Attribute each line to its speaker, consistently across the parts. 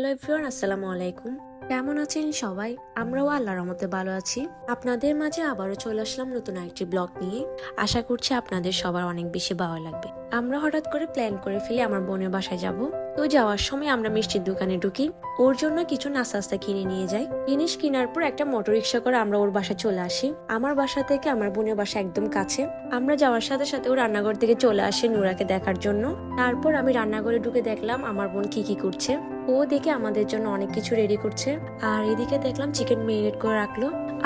Speaker 1: Hello everyone, আসসালামু আলাইকুম। কেমন আছেন সবাই? আমরাও আল্লাহর মতে ভালো আছি। আপনাদের মাঝে আবারও চলে আসলাম নতুন একটি ব্লগ নিয়ে। আশা করছি আপনাদের সবার অনেক বেশি ভালো লাগবে। আমরা হঠাৎ করে প্ল্যান করে ফেলে আমার বোনের বাসায় যাব। তো যাওয়ার সময় আমরা মিষ্টির দোকানে ঢুকি। ওর জন্য কিছু নাস্তা কিনে নিয়ে যাই। জিনিস কেনার পর একটা মোটর রিক্সা করে আমরা ওর বাসায় চলে আসি। আমার বাসা থেকে আমার বোনের বাসা একদম কাছে। আমরা যাওয়ার সাথে সাথে ও রান্নাঘর থেকে চলে আসে নুরাকে দেখার জন্য। তারপর আমি রান্নাঘরে ঢুকে দেখলাম আমার বোন কি কি করছে। ও দেখে আমাদের জন্য অনেক কিছু রেডি করছে। আর এদিকে দেখলাম চিকেন মেরিনেট করে রাখল,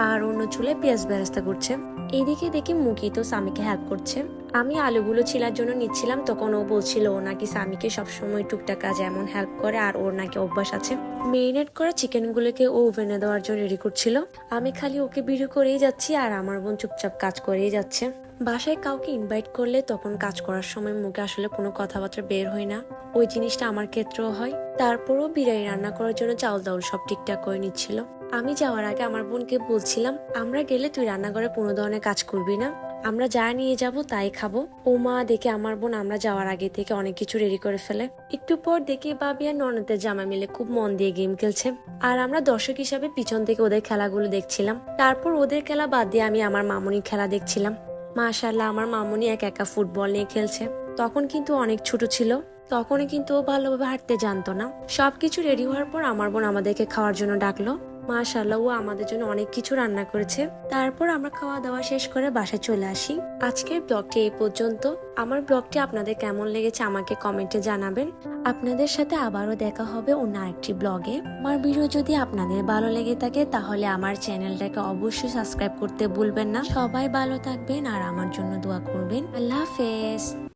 Speaker 1: আর অন্য চুলে পেঁয়াজ ব্যবস্থা করছে। এদিকে দেখি মুকি তো স্বামীকে হেল্প করছে। আমি আলুগুলো ছিলার জন্য নিচ্ছিলাম, তখন ও বলছিল ও নাকি স্বামীকে সবসময় টুকটাক কাজে এমন হেল্প করে আর ওর নাকি অভ্যাস আছে। মেরিনেট করা চিকেনগুলোকে ও ওভেনে দেওয়ার জন্য রেডি করছিল। আমি খালি ওকে ভিডিও করেই যাচ্ছি আর আমার বোন চুপচাপ কাজ করেই যাচ্ছে। বাসায় কাউকে ইনভাইট করলে তখন কাজ করার সময় মুখে আসলে কোনো কথাবার্তা বের হয় না। ওই জিনিসটা আমার ক্ষেত্রেও হয়। তারপরও বিরিয়ানি রান্না করার জন্য চাউল দাউল সব ঠিকঠাক করে নিচ্ছিল। আমি যাওয়ার আগে আমার বোনকে বলছিলাম, আমরা গেলে তুই রান্নাঘরে কোনো ধরনের কাজ করবি না। আমরা যা নিয়ে যাব তাই খাব। ও মা দেখে আমার বোন আমরা যাওয়ার আগে থেকে অনেক কিছু রেডি করে ফেলে। একটু পর দেখি বাবি আর ননদের জামা মিলে খুব মন দিয়ে গেম খেলছে। আর আমরা দর্শক হিসাবে পিছন থেকে ওদের খেলাগুলো দেখছিলাম। তারপর ওদের খেলা বাদ দিয়ে আমি আমার মামুনির খেলা দেখছিলাম। মাশাল্লাহ আমার মামুনি এক একা ফুটবল নিয়ে খেলছে। তখন কিন্তু অনেক ছোট ছিল। তখনই কিন্তু ও ভালোভাবে হাঁটতে জানতো না। সবকিছু রেডি হওয়ার পর আমার বোন আমাদেরকে খাওয়ার জন্য ডাকলো। মাশাল্লাহ ও আমাদের জন্য অনেক কিছু রান্না করেছে। তারপর আমরা খাওয়া দাওয়া শেষ করে বাসায় চলে আসি। আজকের ব্লগটি এই পর্যন্ত। আমার ব্লগটি আপনাদের কেমন লেগেছে আমাকে কমেন্টে জানাবেন। আপনাদের সাথে আবারও দেখা হবে অন্য আরেকটি ব্লগে। আমার ভিডিও যদি আপনাদের ভালো লেগে থাকে, তাহলে আমার চ্যানেলটাকে অবশ্যই সাবস্ক্রাইব করতে ভুলবেন না। সবাই ভালো থাকবেন আর আমার জন্য দোয়া করবেন। আল্লাহ হাফেজ।